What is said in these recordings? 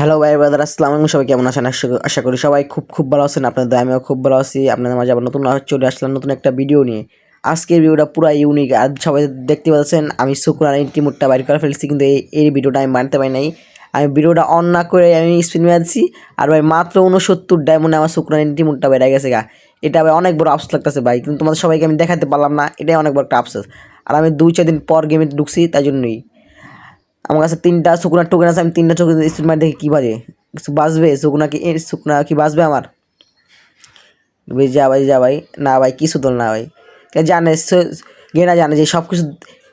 Hello ভাই brother আসসালামু আলাইকুম সবাই কেমন আছেন? আশা করি- সবাই খুব খুব ভালো আছেন। আপনাদের আমিও খুব ভালো আছি। আপনাদের মাঝে আবার নতুন চলে আসলাম নতুন একটা ভিডিও নিয়ে। আজকের ভিডিওটা পুরো ইউনিক আর সবাই দেখতে পাচ্ছেন, আমি শুক্রান ইন্টিমুটটা বাইর করে ফেলছি, কিন্তু এই এই ভিডিওটা আমি বানতে পারি নাই। আমি ভিডিওটা অন না করে আমি স্পিন মেরেছি আর ভাই, মাত্র উনসত্তর ডায়মন্ডে আমার শুক্রান ইন্টিমুটটা বেড়ে গেছে গা। এটা ভাই অনেক বড় আফসোস লাগতেছে ভাই। কিন্তু তোমাদের সবাইকে আমি দেখাতে পারলাম না। এটাই অনেক বড় একটা আফসোস। আর আমি দুই চার দিন পর গেমে ঢুকছি, তাই জন্যই। আমার কাছে তিনটা শুকনার টোকেন আছে, আমি তিনটা চোখে স্পিড মারি দেখি কী বাজে। বাজবে? শুকনা কি শুকনা কি বাজবে আমার? যা ভাই যা ভাই। না ভাই, কিছু দল না ভাই। জানে গে না জানে যে সব কিছু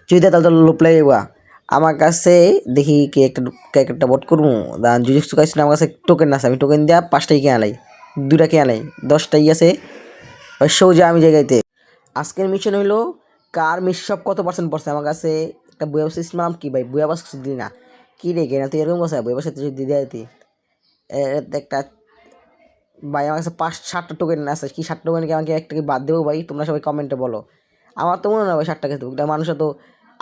যদি তাহলে তো লোপ লেগে যাবে। আমার কাছে দেখি কে একটা কে একটা বট করব। দাঁড়ান যদি আমার কাছে টোকেন আছে, আমি টোকেন দেওয়া পাঁচটাই কে আলাই দুটা কে আলাই দশটাই আছে। সোজা আমি জায়গাতে। আজকের মিশন হইল, কার মিশ সব কত পার্সেন্ট পড়ছে? আমার কাছে একটা বইয়া বাস মারাম কি ভাই বইয়া বাস কিছু দিলি না? কী রে কেনা তুই এরকম কথা বইয়া বাসে তুই দিয়ে দিতি একটা ভাই আমার কাছে পাঁচ ষাটটা টোকেন আছে, কি ষাট টোকেনকে আমাকে একটাকে বাদ দেবো ভাই? তোমরা সবাই কমেন্টে বলো। আমার তো মনে হয় ভাই ষাট টাকা দেবো মানুষ তো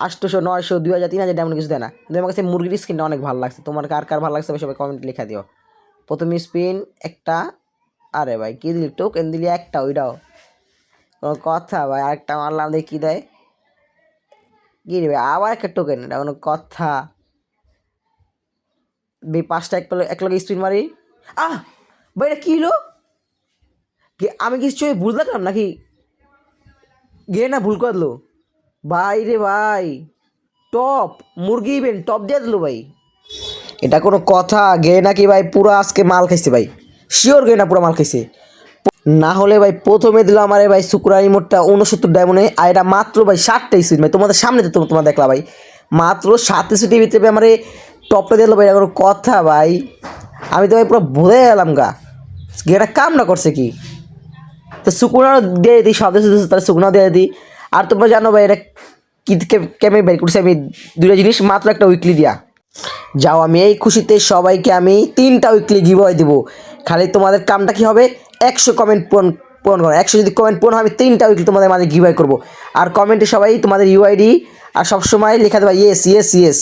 আটশোশো, নয়শো দুই হাজার তিন হাজার তেমন কিছু দেয় না। কিন্তু আমার কাছে মুরগির স্কিনটা অনেক ভালো লাগছে। তোমার কার কার ভালো লাগছে সবাই কমেন্ট লেখা দিও। প্রথমে স্পিন একটা, আরে ভাই, কী দিলি? টোকেন দিলি একটা, ওইটাও। কোনো কথা ভাই, আরেকটা মারলাম দেখি কী দেয়। ভাই আবার একটা টোকেন এটা কোনো কথা। বে, পাঁচটা এক এক লগে স্পিন মারি। আহ! ভাই এটা কী হলো? আমি কিছু ভুল দেখলাম নাকি? গিয়ে না, ভুল করে ভাই রে ভাই টপ মুরগি ইভেন্ট টপ দিয়ে দিলো ভাই। এটা কোনো কথা। গে নাকি ভাই পুরো আজকে মাল খাইছে ভাই। শিওর গে না পুরো মাল খাইছে। না হলে ভাই প্রথমে দিল আমার ভাই শুক্রানি মোটটা উনসত্তর ডায়মন্ডে আর এটা মাত্র ভাই ষাটটা স্পিড ভাই তোমাদের সামনে তো তোমরা দেখলা ভাই। মাত্র সাত স্পিডের ভিতরে আমার টপটা দিল ভাই, এটা কথা ভাই। আমি তো ভাই পুরো ভরে গেলাম গা। এটা কাম না করছে কি? তো শুকনো দিয়ে দিই, সব দেশে তাহলে শুকনো দিয়ে দিই। আর তোমরা জানো ভাই, এটা কি কেমন বের করছি আমি দুটো জিনিস, মাত্র একটা উইকলি দিয়া। যাও আমি এই খুশিতে সবাইকে আমি তিনটা উইকলি গিভ দেবো। খালি তোমাদের কামটা কি হবে? একশো কমেন্ট পূরণ পূরণ করো একশো যদি কমেন্ট পূরণ হয়, আমি তিনটা উইকলি তোমাদের মাঝে গিভ করব। আর কমেন্টে সবাই তোমাদের ইউআইডি আর সবসময় লেখা দেবা ইয়েস ইয়েস ইয়েস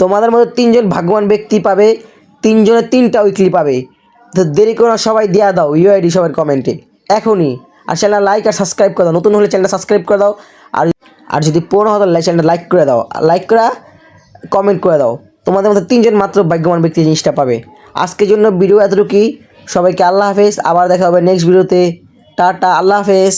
তোমাদের মধ্যে তিনজন ভাগ্যবান ব্যক্তি পাবে তিনজনের তিনটা উইকলি পাবে। তো দেরি করে সবাই দেওয়া দাও ইউআইডি সবার কমেন্টে এখনই। আর চ্যানেল লাইক আর সাবস্ক্রাইব করে দাও। নতুন হলে চ্যানেলটা সাবস্ক্রাইব করে দাও। আর আর যদি পুরনো হতো চ্যানেলটা লাইক করে দাও। লাইক করা কমেন্ট করে দাও। তোমাদের মধ্যে তিনজন মাত্র ভাগ্যবান ব্যক্তি জিনিসটা পাবে। আজকের জন্য ভিডিও এতটুকুই। সবাইকে আল্লাহ হাফেজ আবার দেখা হবে নেক্সট ভিডিওতে টাটা আল্লাহ হাফেজ।